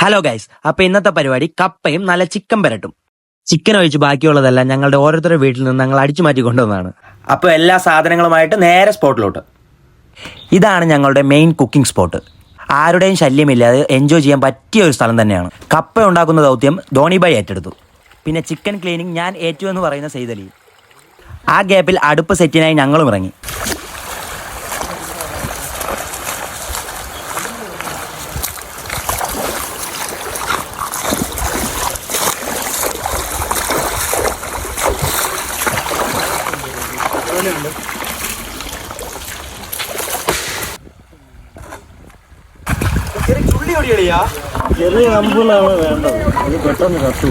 Hello guys അപ്പൊ ഇന്നത്തെ പരിപാടി കപ്പയും നല്ല ചിക്കൻ പെരട്ടും. ചിക്കൻ ഒഴിച്ച് ബാക്കിയുള്ളതെല്ലാം ഞങ്ങളുടെ ഓരോരുത്തരുടെ വീട്ടിൽ നിന്ന് ഞങ്ങൾ അടിച്ചു മാറ്റി കൊണ്ടുവന്നതാണ്. അപ്പോൾ എല്ലാ സാധനങ്ങളുമായിട്ട് നേരെ സ്പോട്ടിലോട്ട് ഇതാണ് ഞങ്ങളുടെ മെയിൻ കുക്കിംഗ് സ്പോട്ട് ആരുടെയും ശല്യമില്ലാതെ എൻജോയ് ചെയ്യാൻ പറ്റിയ ഒരു സ്ഥലം തന്നെയാണ്. കപ്പ ഉണ്ടാക്കുന്ന ദൗത്യം ധോണിബായി ഏറ്റെടുത്തു. പിന്നെ ചിക്കൻ ക്ലീനിങ് ഞാൻ ഏറ്റു എന്ന് പറയുന്ന സെയ്തലി. ആ ഗ്യാപ്പിൽ അടുപ്പ് സെറ്റിനായി ഞങ്ങളും ഇറങ്ങി. ചെറിയ കമ്പുകളാണ് വേണ്ടത്. അത് പെട്ടെന്ന് കത്തു.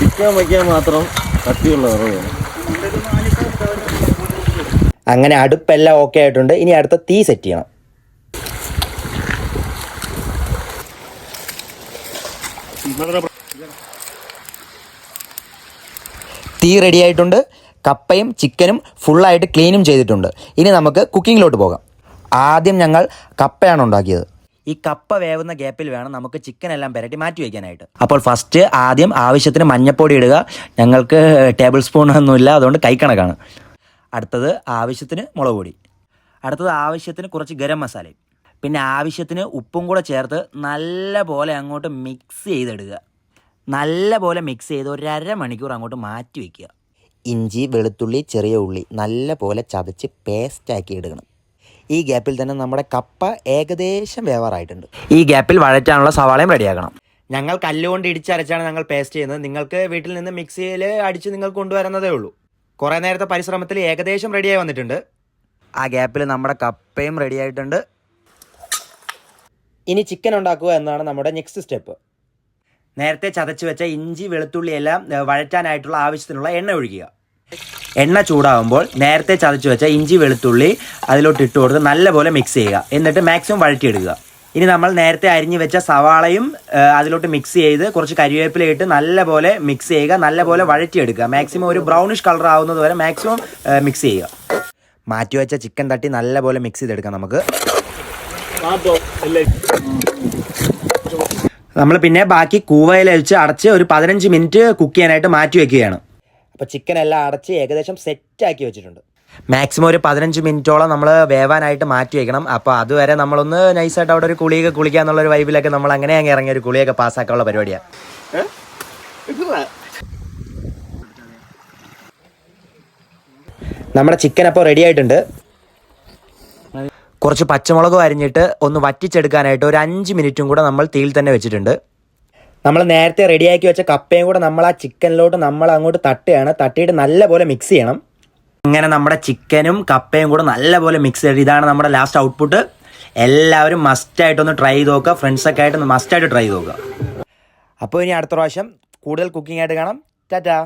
വിൽക്കാൻ വയ്ക്കാൻ മാത്രം കട്ടിയുള്ള വിറവ് വേണം അങ്ങനെ അടുപ്പെല്ലാം ഓക്കെ ആയിട്ടുണ്ട്. ഇനി അടുത്ത തീ സെറ്റ് ചെയ്യണം. തീ റെഡി ആയിട്ടുണ്ട്. കപ്പയും ചിക്കനും ഫുള്ളായിട്ട് ക്ലീനും ചെയ്തിട്ടുണ്ട്. ഇനി നമുക്ക് കുക്കിങ്ങിലോട്ട് പോകാം. ആദ്യം ഞങ്ങൾ കപ്പയാണ് ഉണ്ടാക്കിയത്. ഈ കപ്പ വേവുന്ന ഗ്യാപ്പിൽ വേണം നമുക്ക് ചിക്കൻ എല്ലാം പെരട്ടി മാറ്റി വയ്ക്കാനായിട്ട് അപ്പോൾ ഫസ്റ്റ് ആദ്യം ആവശ്യത്തിന് മഞ്ഞപ്പൊടി ഇടുക. ഞങ്ങൾക്ക് ടേബിൾ സ്പൂൺ ഒന്നുമില്ല അതുകൊണ്ട് കൈക്കണക്കാണ് അടുത്തത് ആവശ്യത്തിന് മുളക് പൊടി. അടുത്തത് ആവശ്യത്തിന് കുറച്ച് ഗരം മസാലയും. പിന്നെ ആവശ്യത്തിന് ഉപ്പും കൂടെ ചേർത്ത് നല്ല പോലെ അങ്ങോട്ട് മിക്സ് ചെയ്തെടുക്കുക. നല്ല പോലെ മിക്സ് ചെയ്ത് ഒരു അര മണിക്കൂർ അങ്ങോട്ട് മാറ്റി വയ്ക്കുക ഇഞ്ചി വെളുത്തുള്ളി ചെറിയ ഉള്ളി നല്ല പോലെ ചതച്ച് പേസ്റ്റാക്കി എടുക്കണം. ഈ ഗ്യാപ്പിൽ തന്നെ നമ്മുടെ കപ്പ ഏകദേശം വേവാറായിട്ടുണ്ട്. ഈ ഗ്യാപ്പിൽ വഴറ്റാനുള്ള സവാളയും റെഡിയാക്കണം ഞങ്ങൾ കല്ലുകൊണ്ട് ഇടിച്ചരച്ചാണ് ഞങ്ങൾ പേസ്റ്റ് ചെയ്യുന്നത്. നിങ്ങൾക്ക് വീട്ടിൽ നിന്ന് മിക്സിയിൽ അടിച്ച് നിങ്ങൾക്ക് കൊണ്ടുവരുന്നതേ ഉള്ളൂ. കുറേ നേരത്തെ പരിശ്രമത്തിൽ ഏകദേശം റെഡിയായി വന്നിട്ടുണ്ട്. ആ ഗ്യാപ്പിൽ നമ്മുടെ കപ്പയും റെഡിയായിട്ടുണ്ട് ഇനി ചിക്കൻ ഉണ്ടാക്കുക എന്നാണ് നമ്മുടെ നെക്സ്റ്റ് സ്റ്റെപ്പ് നേരത്തെ ചതച്ച് വെച്ച ഇഞ്ചി വെളുത്തുള്ളി എല്ലാം വഴറ്റാനായിട്ടുള്ള ആവശ്യത്തിനുള്ള എണ്ണ ഒഴിക്കുക. എണ്ണ ചൂടാകുമ്പോൾ നേരത്തെ ചതച്ച് വെച്ച ഇഞ്ചി വെളുത്തുള്ളി അതിലോട്ട് ഇട്ട് കൊടുത്ത് നല്ലപോലെ മിക്സ് ചെയ്യുക. എന്നിട്ട് മാക്സിമം വഴറ്റിയെടുക്കുക. ഇനി നമ്മൾ നേരത്തെ അരിഞ്ഞു വെച്ച സവാളയും അതിലോട്ട് മിക്സ് ചെയ്ത് കുറച്ച് കരിവേപ്പില ഇട്ട് നല്ലപോലെ മിക്സ് ചെയ്യുക നല്ലപോലെ വഴറ്റിയെടുക്കുക. മാക്സിമം ഒരു ബ്രൗണിഷ് കളർ ആവുന്നത് വരെ മാക്സിമം മിക്സ് ചെയ്യുക. മാറ്റി വെച്ച ചിക്കൻ തട്ടി നല്ലപോലെ മിക്സ് ചെയ്തെടുക്കാം നമുക്ക്. നമ്മൾ പിന്നെ ബാക്കി കൂവയിൽ വെച്ച് അടച്ച് ഒരു പതിനഞ്ച് മിനിറ്റ് കുക്ക് ചെയ്യാനായിട്ട് മാറ്റി വെക്കുകയാണ്. അപ്പോൾ ചിക്കൻ എല്ലാം അടച്ച് ഏകദേശം സെറ്റാക്കി വെച്ചിട്ടുണ്ട്. മാക്സിമം ഒരു പതിനഞ്ച് മിനിറ്റോളം നമ്മൾ വേവാനായിട്ട് മാറ്റി വയ്ക്കണം അപ്പോൾ അതുവരെ നമ്മളൊന്ന് നൈസായിട്ട് അവിടെ ഒരു കുളിയൊക്കെ കുളിക്കുക എന്നുള്ള ഒരു വൈബിലൊക്കെ നമ്മൾ അങ്ങനെ അങ്ങ് ഇറങ്ങിയ ഒരു കുളിയൊക്കെ പാസ്സാക്കാനുള്ള പരിപാടിയാണ് നമ്മുടെ ചിക്കൻ അപ്പോൾ റെഡി ആയിട്ടുണ്ട്. കുറച്ച് പച്ചമുളക് അരിഞ്ഞിട്ട് ഒന്ന് വറ്റിച്ചെടുക്കാനായിട്ട് ഒരു അഞ്ച് മിനിറ്റും കൂടെ നമ്മൾ തീയിൽ തന്നെ വെച്ചിട്ടുണ്ട്. നമ്മൾ നേരത്തെ റെഡിയാക്കി വെച്ച കപ്പയും കൂടെ നമ്മൾ ആ ചിക്കനിലോട്ട് നമ്മൾ അങ്ങോട്ട് തട്ടുകയാണ്. തട്ടിയിട്ട് നല്ലപോലെ മിക്സ് ചെയ്യണം. അങ്ങനെ നമ്മുടെ ചിക്കനും കപ്പയും കൂടെ നല്ലപോലെ മിക്സ് ചെയ്ത് ഇതാണ് നമ്മുടെ ലാസ്റ്റ് ഔട്ട്പുട്ട് എല്ലാവരും മസ്റ്റായിട്ടൊന്ന് ട്രൈ ചെയ്ത് നോക്കുക. ഫ്രണ്ട്സൊക്കെ ആയിട്ട് മസ്റ്റായിട്ട് ട്രൈ ചെയ്ത് നോക്കുക. അപ്പോൾ ഇനി അടുത്ത പ്രാവശ്യം കൂടുതൽ കുക്കിംഗ് ആയിട്ട് കാണാം. ടാറ്റാ